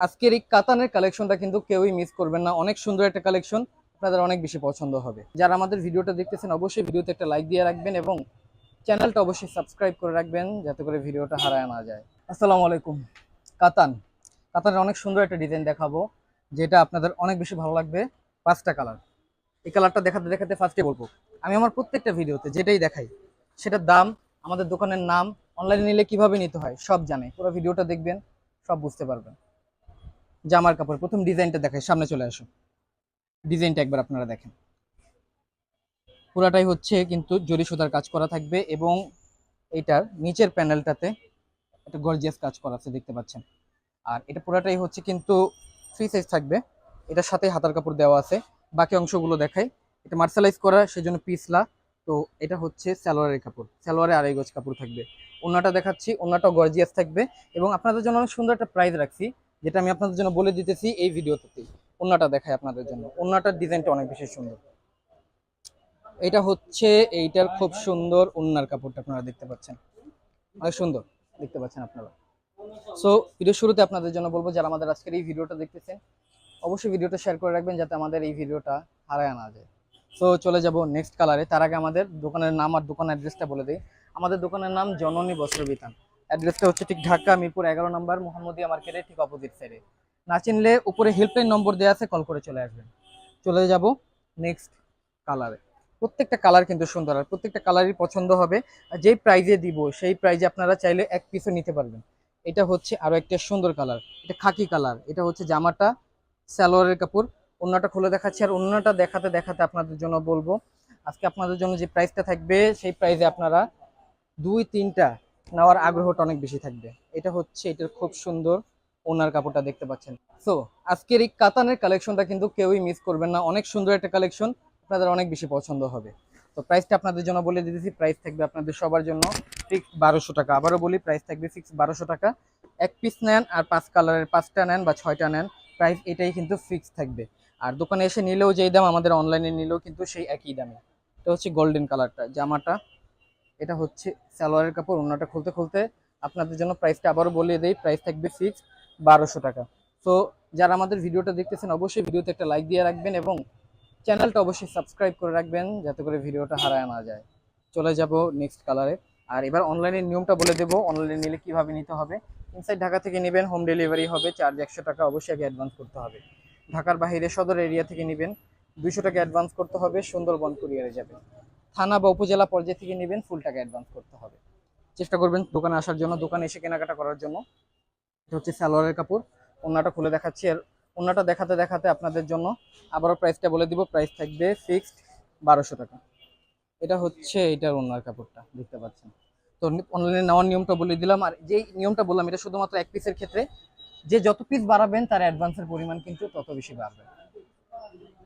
আজকের এই কাতানের কালেকশনটা কিন্তু কেউই মিস করবেন না। অনেক সুন্দর একটা কালেকশন আপনাদের অনেক বেশি পছন্দ হবে। যারা আমাদের ভিডিওটা দেখতেছেন, অবশ্যই ভিডিওতে একটা লাইক দিয়ে রাখবেন এবং চ্যানেলটা অবশ্যই সাবস্ক্রাইব করে রাখবেন, যাতে করে ভিডিওটা হারায় না যায়। আসসালামু আলাইকুম। কাতান। কাতানের অনেক সুন্দর একটা ডিজাইন দেখাবো, যেটা আপনাদের অনেক বেশি ভালো লাগবে। পাঁচটা কালার এই কালারটা দেখাতে দেখাতে ফার্স্টে বলব। আমি আমার প্রত্যেকটা ভিডিওতে যেটাই দেখাই, সেটার দাম, আমাদের দোকানের নাম অনলাইনে নিলে কীভাবে নিতে হয়, সব জানে। পুরো ভিডিওটা দেখবেন, সব বুঝতে পারবেন। জামার কাপড়। প্রথম ডিজাইনটা দেখাই, সামনে চলে আসো। ডিজাইনটা একবার আপনারা দেখেন। পুরাটাই হচ্ছে কিন্তু জরি সুতার কাজ করা থাকবে এবং এটার নিচের প্যানেলটাতে একটা গর্জিয়াস কাজ করা আছে, দেখতে পাচ্ছেন। আর এটা পুরাটাই হচ্ছে কিন্তু ফ্রি সাইজ থাকবে। এটার সাথে হাতার কাপড় দেওয়া আছে। বাকি অংশগুলো দেখাই। এটা মার্শালাইজ করা, সেজন্য পিসলা তো এটা হচ্ছে সালোয়ারের কাপড়। সালোয়ারে আড়াই গজ কাপড় থাকবে। ওনাটা দেখাচ্ছি ওনাটাও গর্জিয়াস থাকবে। এবং আপনাদের জন্য অনেক সুন্দর একটা প্রাইস রাখছি। যেটা আমি আপনাদের জন্য বলে দিতেছি এই ভিডিওতে। ওনাটা দেখাই আপনাদের জন্য। ওনাটার ডিজাইনটা অনেক বেশি সুন্দর। এটা হচ্ছে, এইটার খুব সুন্দর ওনার কাপড়টা আপনারা দেখতে পাচ্ছেন। অনেক সুন্দর, দেখতে পাচ্ছেন আপনারা। সো ভিডিও শুরুতে আপনাদের জন্য বলব, যারা আমাদের আজকের এই ভিডিওটা দেখতেছেন, অবশ্যই ভিডিওটা শেয়ার করে রাখবেন, যাতে আমাদের এই ভিডিওটা হারায় না যায়। সো চলে যাব নেক্সট কালারে তার আগে আমাদের দোকানের নাম আর দোকান অ্যাড্রেসটা বলে দিই। আমাদের দোকানের নাম জননী বস্ত্রবিতান। অ্যাড্রেসটা হচ্ছে ঠিক ঢাকা মিরপুর এগারো নম্বর মোহাম্মদিয়া মার্কেটের ঠিক অপোজিট সাইডে না চিনলে উপরে হেল্পলাইন নম্বর দেওয়া আছে কল করে চলে আসবেন। চলে যাব নেক্সট কালারে প্রত্যেকটা কালার কিন্তু সুন্দর, আর প্রত্যেকটা কালারই পছন্দ হবে। আর যেই প্রাইজে দিব, সেই প্রাইজে আপনারা চাইলে এক পিসও নিতে পারবেন। এটা হচ্ছে আরও একটা সুন্দর কালার এটা খাকি কালার এটা হচ্ছে জামাটা, সালোয়ারের কাপড়। অন্যটা খুলে দেখাচ্ছি, আর অন্যটা দেখাতে দেখাতে আপনাদের জন্য বলব। আজকে আপনাদের জন্য যে প্রাইসটা থাকবে, সেই প্রাইজে আপনারা দুই, তিনটা নেওয়ার আগ্রহটা অনেক বেশি থাকবে। এটা হচ্ছে এটার খুব সুন্দর ওনার কাপড়টা দেখতে পাচ্ছেন। সো আজকের এই কাতানের কালেকশনটা কিন্তু কেউই মিস করবেন না। অনেক সুন্দর একটা কালেকশন, আপনাদের অনেক বেশি পছন্দ হবে। তো প্রাইসটা আপনাদের জন্য বলে দিতেছি প্রাইস থাকবে আপনাদের সবার জন্য ফিক্স বারোশো টাকা। আবারও বলি প্রাইস থাকবে ফিক্স বারোশো টাকা। এক পিস নেন আর পাঁচ কালারের পাঁচটা নেন বা ছয়টা নেন প্রাইস এটাই কিন্তু ফিক্স থাকবে। আর দোকানে এসে নিলেও যেই দাম আমাদের অনলাইনে নিলেও কিন্তু সেই একই দামে। এটা হচ্ছে গোল্ডেন কালারটা জামাটা এটা হচ্ছে সালোয়ারের কাপড় অন্যটা খুলতে খুলতে আপনাদের জন্য প্রাইসটা আবারও বলিয়ে দেই প্রাইস থাকবে ফিক্স বারোশো টাকা। তো যারা আমাদের ভিডিওটা দেখতেছেন, অবশ্যই ভিডিওতে একটা লাইক দিয়ে রাখবেন এবং চ্যানেলটা অবশ্যই সাবস্ক্রাইব করে রাখবেন যাতে করে ভিডিওটা হারায় না যায়। চলে যাব নেক্সট কালারে আর এবার অনলাইনের নিয়মটা বলে দেবো অনলাইনে নিলে কীভাবে নিতে হবে? ইনসাইড ঢাকা থেকে নেবেন হোম ডেলিভারি হবে চার্জ একশো টাকা অবশ্যই আগে অ্যাডভান্স করতে হবে। ঢাকার বাইরে সদর এরিয়া থেকে নেবেন, দুইশো টাকা অ্যাডভান্স করতে হবে, সুন্দরবন কুরিয়ারে যাবে থানা বা উপজেলা পর্যায়ে থেকে নেবেন ফুল টাকা অ্যাডভান্স করতে হবে। চেষ্টা করবেন দোকানে আসার জন্য, দোকানে এসে কেনাকাটা করার জন্য। এটা হচ্ছে সালোয়ারের কাপড়। ওনাটা খুলে দেখাচ্ছি। আর ওনাটা দেখাতে দেখাতে আপনাদের জন্য আবারও প্রাইসটা বলে দিব। প্রাইস থাকবে ফিক্সড বারোশো টাকা। এটা হচ্ছে এটার ওনার কাপড়টা, দেখতে পাচ্ছেন। তো অনলাইনে নেওয়ার নিয়মটা বলে দিলাম। আর যেই নিয়মটা বললাম, এটা শুধুমাত্র এক পিসের ক্ষেত্রে। যে যত পিস বাড়াবেন, তার অ্যাডভান্সের পরিমাণ কিন্তু তত বেশি বাড়বে।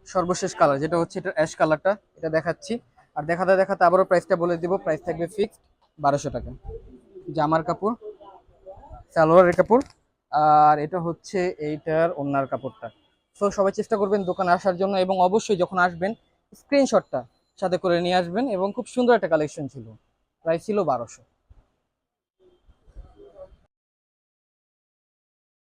সর্বশেষ কালার যেটা হচ্ছে এটা অ্যাশ কালারটা এটা দেখাচ্ছি। আর দেখাতে দেখাতে আবারও প্রাইসটা বলে দিব। প্রাইস থাকবে ফিক্সড বারোশো টাকা। জামার কাপড়, সালোয়ারের কাপড়, আর এটা হচ্ছে এইটার ওনার কাপড়টা। সো সবাই চেষ্টা করবেন দোকানে আসার জন্য এবং অবশ্যই যখন আসবেন স্ক্রিনশটটা সাথে করে নিয়ে আসবেন এবং খুব সুন্দর একটা কালেকশন ছিল। প্রাইস ছিল বারোশো।